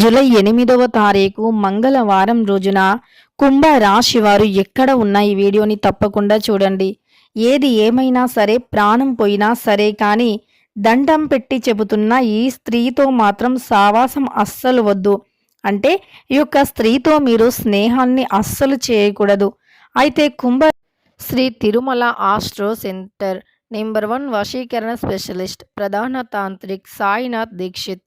July ఎనిమిదవ తారీఖు మంగళవారం రోజున కుంభ రాశి వారు ఎక్కడ ఉన్న ఈ వీడియోని తప్పకుండా చూడండి. ఏది ఏమైనా సరే ప్రాణం పోయినా సరే కానీ దండం పెట్టి చెబుతున్న ఈ స్త్రీతో మాత్రం సావాసం అస్సలు వద్దు. అంటే ఈ యొక్క స్త్రీతో మీరు స్నేహాన్ని అస్సలు చేయకూడదు. అయితే Kumbha Sri Tirumala astro centre number one వశీకరణ స్పెషలిస్ట్ ప్రధాన తాంత్రిక్ సాయినాథ్ దీక్షిత్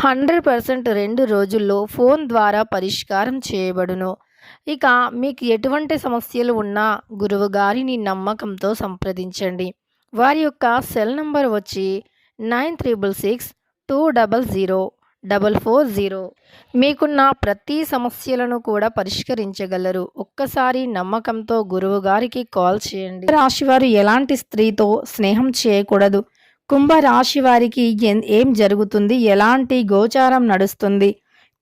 హండ్రెడ్ పర్సెంట్ రెండు రోజుల్లో ఫోన్ ద్వారా పరిష్కారం చేయబడును. ఇక మీకు ఎటువంటి సమస్యలు ఉన్నా గురువు గారిని నమ్మకంతో సంప్రదించండి. వారి యొక్క సెల్ నంబర్ వచ్చి nine triple six two double zero double four zero. మీకున్న ప్రతి సమస్యలను కూడా పరిష్కరించగలరు. ఒక్కసారి నమ్మకంతో గురువు గారికి కాల్ చేయండి. రాశివారు ఎలాంటి స్త్రీతో స్నేహం చేయకూడదు. కుంభ రాశి వారికి ఏం జరుగుతుంది? ఎలాంటి గోచారం నడుస్తుంది?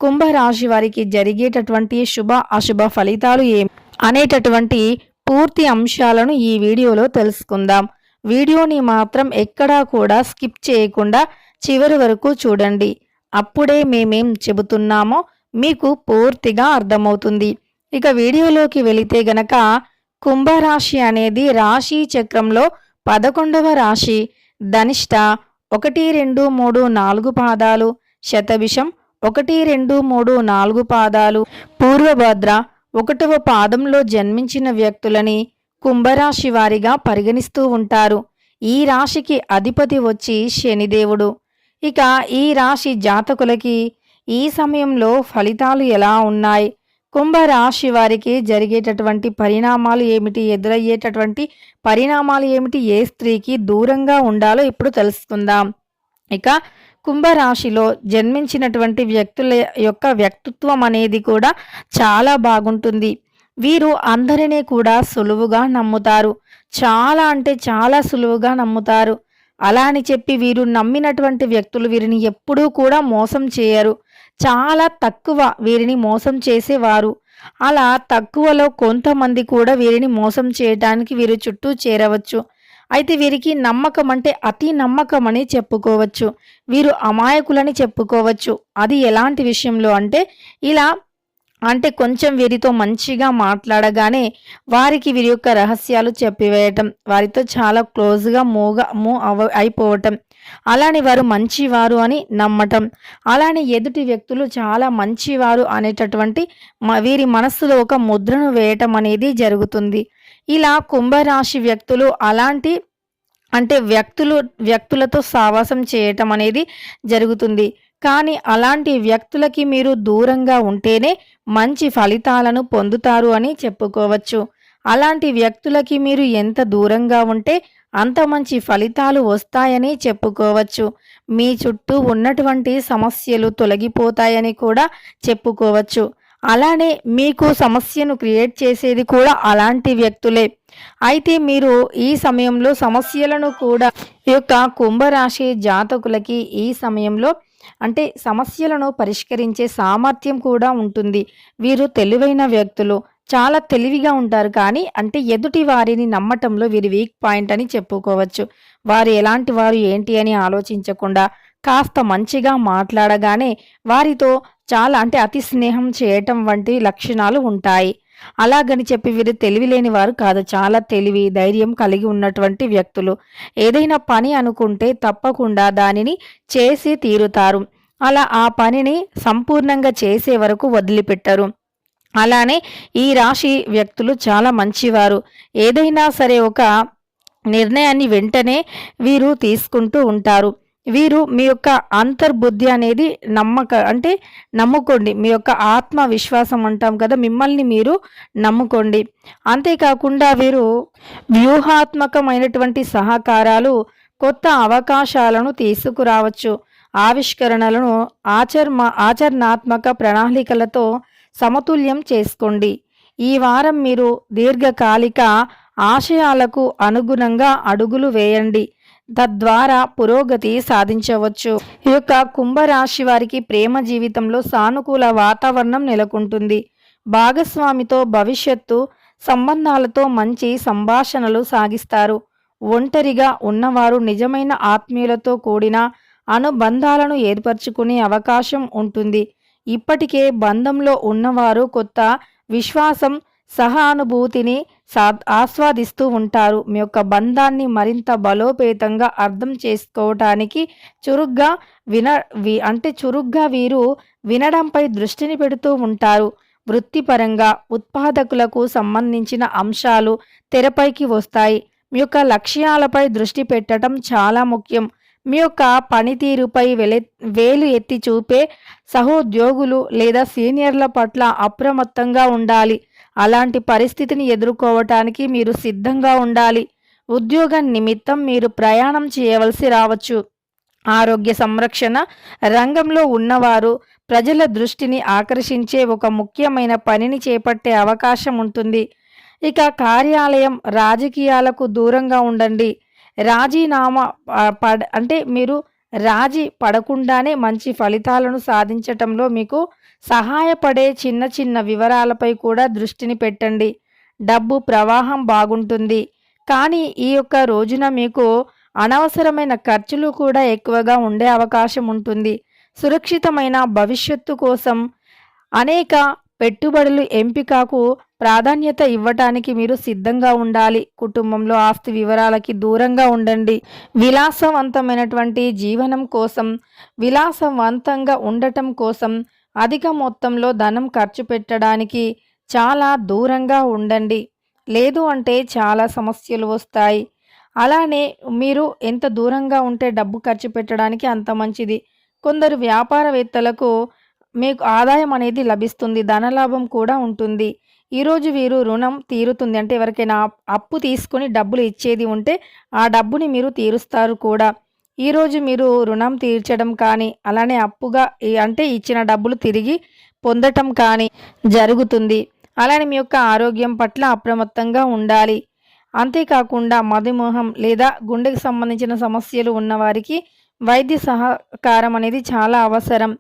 కుంభ రాశి వారికి జరిగేటటువంటి శుభ అశుభ ఫలితాలు ఏం? అనేటటువంటి పూర్తి అంశాలను ఈ వీడియోలో తెలుసుకుందాం. వీడియోని మాత్రం ఎక్కడా కూడా స్కిప్ చేయకుండా చివరి వరకు చూడండి. అప్పుడే మేమేం చెబుతున్నామో మీకు పూర్తిగా అర్థమవుతుంది. ఇక వీడియోలోకి వెళితే గనక కుంభరాశి అనేది రాశి చక్రంలో పదకొండవ రాశి. ధనిష్ట ఒకటి రెండు మూడు నాలుగు పాదాలు శతభిషం ఒకటి రెండు మూడు నాలుగు పాదాలు. పూర్వభద్ర ఒకటవ పాదంలో జన్మించిన వ్యక్తులని కుంభరాశి వారిగా పరిగణిస్తూ ఉంటారు. ఈ రాశికి అధిపతి వచ్చి శనిదేవుడు. ఇక ఈ రాశి జాతకులకి ఈ సమయంలో ఫలితాలు ఎలా ఉన్నాయి? కుంభరాశి వారికి జరిగేటటువంటి పరిణామాలు ఏమిటి? ఎదురయ్యేటటువంటి పరిణామాలు ఏమిటి? ఏ స్త్రీకి దూరంగా ఉండాలో ఇప్పుడు తెలుసుకుందాం. ఇక కుంభరాశిలో జన్మించినటువంటి వ్యక్తుల యొక్క వ్యక్తిత్వం అనేది కూడా చాలా బాగుంటుంది. వీరు అందరినీ కూడా సులువుగా నమ్ముతారు. చాలా అంటే చాలా సులువుగా నమ్ముతారు. అలా అని చెప్పి వీరు నమ్మినటువంటి వ్యక్తులు వీరిని ఎప్పుడూ కూడా మోసం చేయరు. చాలా తక్కువ వీరిని మోసం చేసేవారు. అలా తక్కువలో కొంతమంది కూడా వీరిని మోసం చేయడానికి వీరి చుట్టూ చేరవచ్చు. అయితే వీరికి నమ్మకం అంటే అతి నమ్మకం అని చెప్పుకోవచ్చు. వీరు అమాయకులని చెప్పుకోవచ్చు. అది ఎలాంటి విషయంలో అంటే ఇలా అంటే కొంచెం వీరితో మంచిగా మాట్లాడగానే వారికి వీరి యొక్క రహస్యాలు చెప్పివేయటం వారితో చాలా క్లోజ్గా మూగా మూవ్ అవ అయిపోవటం. అలానే వారు మంచివారు అని నమ్మటం. అలానే ఎదుటి వ్యక్తులు చాలా మంచివారు అనేటటువంటి వీరి మనస్సులో ఒక ముద్రను వేయటం అనేది జరుగుతుంది. ఇలా కుంభరాశి వ్యక్తులు అలాంటి అంటే వ్యక్తులు వ్యక్తులతో సావాసం చేయటం అనేది జరుగుతుంది. కానీ అలాంటి వ్యక్తులకి మీరు దూరంగా ఉంటేనే మంచి ఫలితాలను పొందుతారు అని చెప్పుకోవచ్చు. అలాంటి వ్యక్తులకి మీరు ఎంత దూరంగా ఉంటే అంత మంచి ఫలితాలు వస్తాయని చెప్పుకోవచ్చు. మీ చుట్టూ ఉన్నటువంటి సమస్యలు తొలగిపోతాయని కూడా చెప్పుకోవచ్చు. అలానే మీకు సమస్యను క్రియేట్ చేసేది కూడా అలాంటి వ్యక్తులే. అయితే మీరు ఈ సమయంలో సమస్యలను కూడా ఈ యొక్క కుంభరాశి జాతకులకి ఈ సమయంలో అంటే సమస్యలను పరిష్కరించే సామర్థ్యం కూడా ఉంటుంది. వీరు తెలివైన వ్యక్తులు. చాలా తెలివిగా ఉంటారు కానీ అంటే ఎదుటి వారిని నమ్మటంలో వీరి వీక్ పాయింట్ అని చెప్పుకోవచ్చు. వారు ఎలాంటి వారు ఏంటి అని ఆలోచించకుండా కాస్త మంచిగా మాట్లాడగానే వారితో చాలా అంటే అతి స్నేహం చేయటం వంటి లక్షణాలు ఉంటాయి. అలాగని చెప్పి వీరు తెలివి లేని వారు కాదు. చాలా తెలివి ధైర్యం కలిగి ఉన్నటువంటి వ్యక్తులు. ఏదైనా పని అనుకుంటే తప్పకుండా దానిని చేసి తీరుతారు. అలా ఆ పనిని సంపూర్ణంగా చేసే వరకు వదిలిపెట్టరు. అలానే ఈ రాశి వ్యక్తులు చాలా మంచివారు. ఏదైనా సరే ఒక నిర్ణయాన్ని వెంటనే వీరు తీసుకుంటూ ఉంటారు. వీరు మీ యొక్క అంతర్బుద్ధి అనేది నమ్మక అంటే నమ్ముకోండి. మీ యొక్క ఆత్మవిశ్వాసం అంటాం కదా మిమ్మల్ని మీరు నమ్ముకోండి. అంతేకాకుండా వీరు వ్యూహాత్మకమైనటువంటి సహకారాలు కొత్త అవకాశాలను తీసుకురావచ్చు. ఆవిష్కరణలను ఆచర్మ ఆచరణాత్మక ప్రణాళికలతో సమతుల్యం చేసుకోండి. ఈ వారం మీరు దీర్ఘకాలిక ఆశయాలకు అనుగుణంగా అడుగులు వేయండి. తద్వారా పురోగతి సాధించవచ్చు. ఈ యొక్క కుంభరాశి వారికి ప్రేమ జీవితంలో సానుకూల వాతావరణం నెలకొంటుంది. భాగస్వామితో భవిష్యత్తు సంబంధాలతో మంచి సంభాషణలు సాగిస్తారు. ఒంటరిగా ఉన్నవారు నిజమైన ఆత్మీయులతో కూడిన అనుబంధాలను ఏర్పరచుకునే అవకాశం ఉంటుంది. ఇప్పటికే బంధంలో ఉన్నవారు కొత్త విశ్వాసం సహానుభూతిని సా ఆస్వాదిస్తూ ఉంటారు. మీ యొక్క బంధాన్ని మరింత బలోపేతంగా అర్థం చేసుకోవటానికి చురుగ్గా విన వి అంటే చురుగ్గా వీరు వినడంపై దృష్టిని పెడుతూ ఉంటారు. వృత్తిపరంగా ఉత్పాదకులకు సంబంధించిన అంశాలు తెరపైకి వస్తాయి. మీ యొక్క లక్ష్యాలపై దృష్టి పెట్టడం చాలా ముఖ్యం. మీ యొక్క పనితీరుపై వెలె వేలు ఎత్తి చూపే సహోద్యోగులు లేదా సీనియర్ల పట్ల అప్రమత్తంగా ఉండాలి. అలాంటి పరిస్థితిని ఎదుర్కోవటానికి మీరు సిద్ధంగా ఉండాలి. ఉద్యోగం నిమిత్తం మీరు ప్రయాణం చేయవలసి రావచ్చు. ఆరోగ్య సంరక్షణ రంగంలో ఉన్నవారు ప్రజల దృష్టిని ఆకర్షించే ఒక ముఖ్యమైన పనిని చేపట్టే అవకాశం ఉంటుంది. ఇక కార్యాలయం రాజకీయాలకు దూరంగా ఉండండి. రాజీనామా పడ అంటే మీరు రాజీ పడకుండానే మంచి ఫలితాలను సాధించటంలో మీకు సహాయపడే చిన్న చిన్న వివరాలపై కూడా దృష్టిని పెట్టండి. డబ్బు ప్రవాహం బాగుంటుంది. కానీ ఈ యొక్క రోజున మీకు అనవసరమైన ఖర్చులు కూడా ఎక్కువగా ఉండే అవకాశం ఉంటుంది. సురక్షితమైన భవిష్యత్తు కోసం అనేక పెట్టుబడులు ఎంపికకు ప్రాధాన్యత ఇవ్వటానికి మీరు సిద్ధంగా ఉండాలి. కుటుంబంలో ఆస్తి వివరాలకి దూరంగా ఉండండి. విలాసవంతమైనటువంటి జీవనం కోసం విలాసవంతంగా ఉండటం కోసం అధిక మొత్తంలో ధనం ఖర్చు పెట్టడానికి చాలా దూరంగా ఉండండి. లేదు అంటే చాలా సమస్యలు వస్తాయి. అలానే మీరు ఎంత దూరంగా ఉంటే డబ్బు ఖర్చు పెట్టడానికి అంత మంచిది. కొందరు వ్యాపారవేత్తలకు మీకు ఆదాయం అనేది లభిస్తుంది ధనలాభం కూడా ఉంటుంది. ఈరోజు వీరు రుణం తీరుతుంది అంటే ఎవరికైనా అప్పు తీసుకొని డబ్బులు ఇచ్చేది ఉంటే ఆ డబ్బుని మీరు తీరుస్తారు కూడా. ఈరోజు మీరు రుణం తీర్చడం కానీ అలానే అప్పుగా అంటే ఇచ్చిన డబ్బులు తిరిగి పొందటం కానీ జరుగుతుంది. అలానే మీ యొక్క ఆరోగ్యం పట్ల అప్రమత్తంగా ఉండాలి. అంతేకాకుండా మధుమేహం లేదా గుండెకు సంబంధించిన సమస్యలు ఉన్నవారికి వైద్య సహకారం అనేది చాలా అవసరం.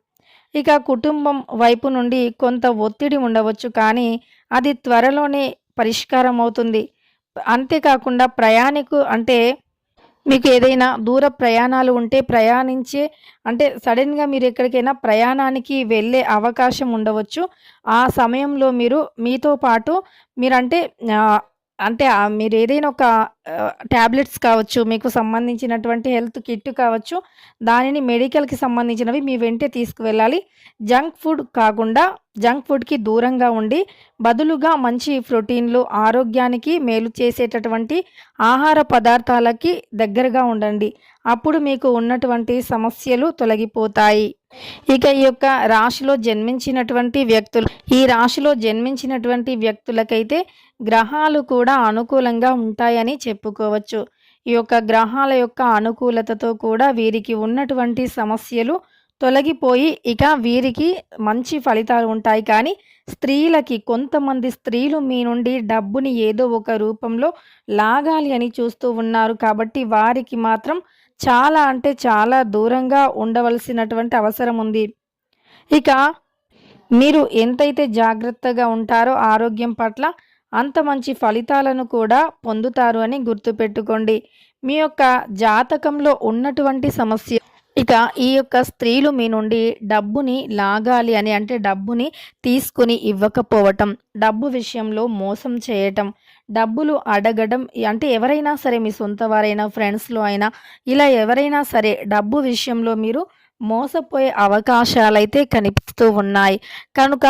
ఇక కుటుంబం వైపు నుండి కొంత ఒత్తిడి ఉండవచ్చు కానీ అది త్వరలోనే పరిష్కారం అవుతుంది. అంతేకాకుండా ప్రయాణికు అంటే మీకు ఏదైనా దూర ప్రయాణాలు ఉంటే ప్రయాణించే అంటే సడన్గా మీరు ఎక్కడికైనా ప్రయాణానికి వెళ్ళే అవకాశం ఉండవచ్చు. ఆ సమయంలో మీరు మీతో పాటు మీరంటే అంటే మీరు ఏదైనా ఒక ట్యాబ్లెట్స్ కావచ్చు మీకు సంబంధించినటువంటి హెల్త్ కిట్ కావచ్చు దానిని మెడికల్కి సంబంధించినవి మీ వెంటే తీసుకువెళ్ళాలి. జంక్ ఫుడ్ కాకుండా జంక్ ఫుడ్కి దూరంగా ఉండి బదులుగా మంచి ప్రోటీన్లు ఆరోగ్యానికి మేలు చేసేటటువంటి ఆహార పదార్థాలకి దగ్గరగా ఉండండి. అప్పుడు మీకు ఉన్నటువంటి సమస్యలు తొలగిపోతాయి. ఇక ఈ యొక్క రాశిలో జన్మించినటువంటి వ్యక్తులు ఈ రాశిలో జన్మించినటువంటి వ్యక్తులకైతే గ్రహాలు కూడా అనుకూలంగా ఉంటాయని చెప్పుకోవచ్చు. ఈ యొక్క గ్రహాల యొక్క అనుకూలతతో కూడా వీరికి ఉన్నటువంటి సమస్యలు తొలగిపోయి ఇక వీరికి మంచి ఫలితాలు ఉంటాయి. కానీ స్త్రీలకి కొంతమంది స్త్రీలు మీ నుండి డబ్బుని ఏదో ఒక రూపంలో లాగాలి అని చూస్తూ ఉన్నారు. కాబట్టి వారికి మాత్రం చాలా అంటే చాలా దూరంగా ఉండవలసినటువంటి అవసరం ఉంది. ఇక మీరు ఎంతైతే జాగ్రత్తగా ఉంటారో ఆరోగ్యం పట్ల అంత మంచి ఫలితాలను కూడా పొందుతారు అని గుర్తుపెట్టుకోండి. మీ యొక్క జాతకంలో ఉన్నటువంటి సమస్య ఇక ఈ యొక్క స్త్రీలు మీ నుండి డబ్బుని లాగాలి అని అంటే డబ్బుని తీసుకుని ఇవ్వకపోవటం డబ్బు విషయంలో మోసం చేయటం డబ్బులు అడగడం అంటే ఎవరైనా సరే మీ సొంత వారైనా ఫ్రెండ్స్లో అయినా ఇలా ఎవరైనా సరే డబ్బు విషయంలో మీరు మోసపోయే అవకాశాలైతే కనిపిస్తూ ఉన్నాయి. కనుక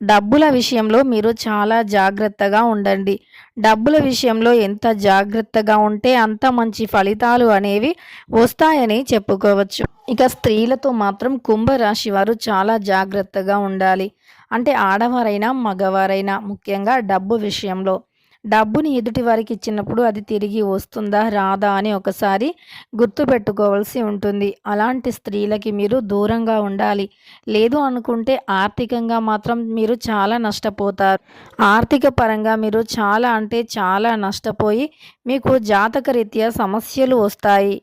డబ్బుల విషయంలో మీరు చాలా జాగ్రత్తగా ఉండండి. డబ్బుల విషయంలో ఎంత జాగ్రత్తగా ఉంటే అంత మంచి ఫలితాలు అనేవి వస్తాయని చెప్పుకోవచ్చు. ఇక స్త్రీలతో మాత్రం కుంభరాశి వారు చాలా జాగ్రత్తగా ఉండాలి. అంటే ఆడవారైనా మగవారైనా ముఖ్యంగా డబ్బు విషయంలో. డబ్బుని ఎదుటి వారికి ఇచ్చినప్పుడు అది తిరిగి వస్తుందా రాదా అని ఒకసారి గుర్తుపెట్టుకోవాల్సి ఉంటుంది. అలాంటి స్త్రీలకి మీరు దూరంగా ఉండాలి. లేదు అనుకుంటే ఆర్థికంగా మాత్రం మీరు చాలా నష్టపోతారు. ఆర్థిక పరంగా మీరు చాలా అంటే చాలా నష్టపోయి మీకు జాతకరీత్యా సమస్యలు వస్తాయి.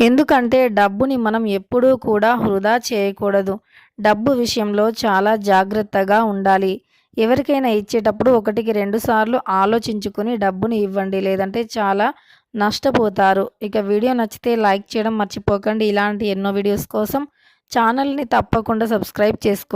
ఎందుకంటే డబ్బుని మనం ఎప్పుడూ కూడా వృధా చేయకూడదు. డబ్బు విషయంలో చాలా జాగ్రత్తగా ఉండాలి. ఎవరికైనా ఇచ్చేటప్పుడు ఒకటికి రెండు సార్లు ఆలోచించుకుని డబ్బుని ఇవ్వండి లేదంటే చాలా నష్టపోతారు. ఇక వీడియో నచ్చితే లైక్ చేయడం మర్చిపోకండి. ఇలాంటి ఎన్నో వీడియోస్ కోసం ఛానల్ని తప్పకుండా సబ్స్క్రైబ్ చేసుకోండి.